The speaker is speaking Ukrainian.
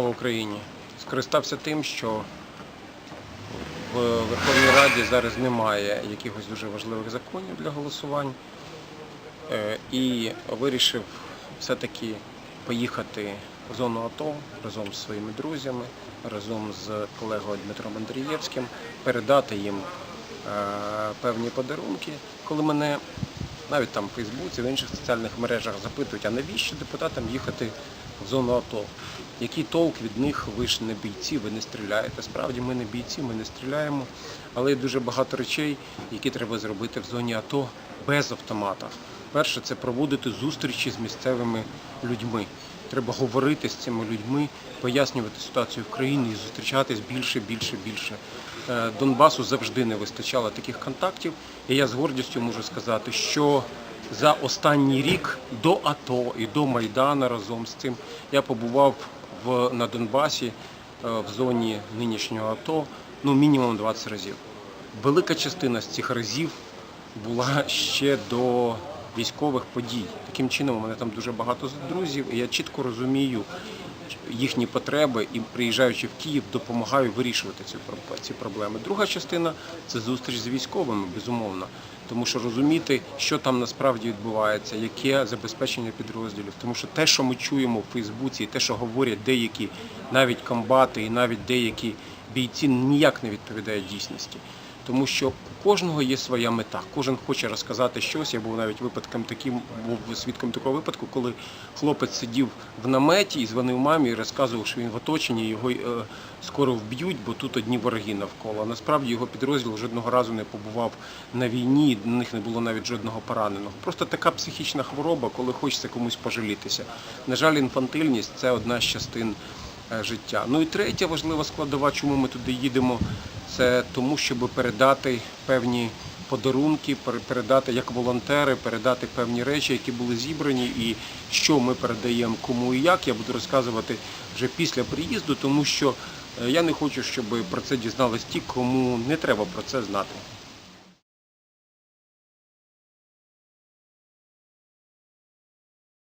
Україні. Скористався тим, що в Верховній Раді зараз немає якихось дуже важливих законів для голосувань. Е, І вирішив все-таки поїхати в зону АТО разом з своїми друзями, разом з колегою Дмитром Андрієвським, передати їм е, певні подарунки. Коли мене навіть там в Фейсбуці, в інших соціальних мережах запитують, а навіщо депутатам їхати в зону АТО? Який толк від них? Ви ж не бійці, ви не стріляєте. Справді ми не бійці, ми не стріляємо, але є дуже багато речей, які треба зробити в зоні АТО без автомата. Перше це проводити зустрічі з місцевими людьми. Треба говорити з цими людьми, пояснювати ситуацію в країні і зустрічатись більше, більше, більше. Е, Донбасу завжди не вистачало таких контактів, і я з гордістю можу сказати, що за останній рік до АТО і до Майдана разом з цим я побував в, на Донбасі е, в зоні нинішнього АТО ну мінімум 20 разів. Велика частина з цих разів була ще до військових подій. Таким чином, у мене там дуже багато друзів, і я чітко розумію їхні потреби і приїжджаючи в Київ, допомагаю вирішувати ці проб- ці проблеми. Друга частина це зустріч з військовими, безумовно. Тому що розуміти, що там насправді відбувається, яке забезпечення підрозділів. Тому що те, що ми чуємо в Фейсбуці, те, що говорять деякі навіть комбати і навіть деякі бійці, ніяк не відповідає дійсності. Тому що у кожного є своя мета. Кожен хоче розказати щось. Я був навіть випадком таким, був свідком такого випадку, коли хлопець сидів в наметі і дзвонив мамі і розказував, що він в оточенні, його е, скоро вб'ють, бо тут одні вороги навколо. Насправді його підрозділ жодного разу не побував на війні, на них не було навіть жодного пораненого. Просто така психічна хвороба, коли хочеться комусь пожалітися. На жаль, інфантильність це одна з частин життя. Ну і третя важлива складова, чому ми туди їдемо, це тому, щоб передати певні подарунки, передати як волонтери, передати певні речі, які були зібрані, і що ми передаємо кому і як. Я буду розказувати вже після приїзду, тому що е, я не хочу, щоб про це дізнались ті, кому не треба про це знати.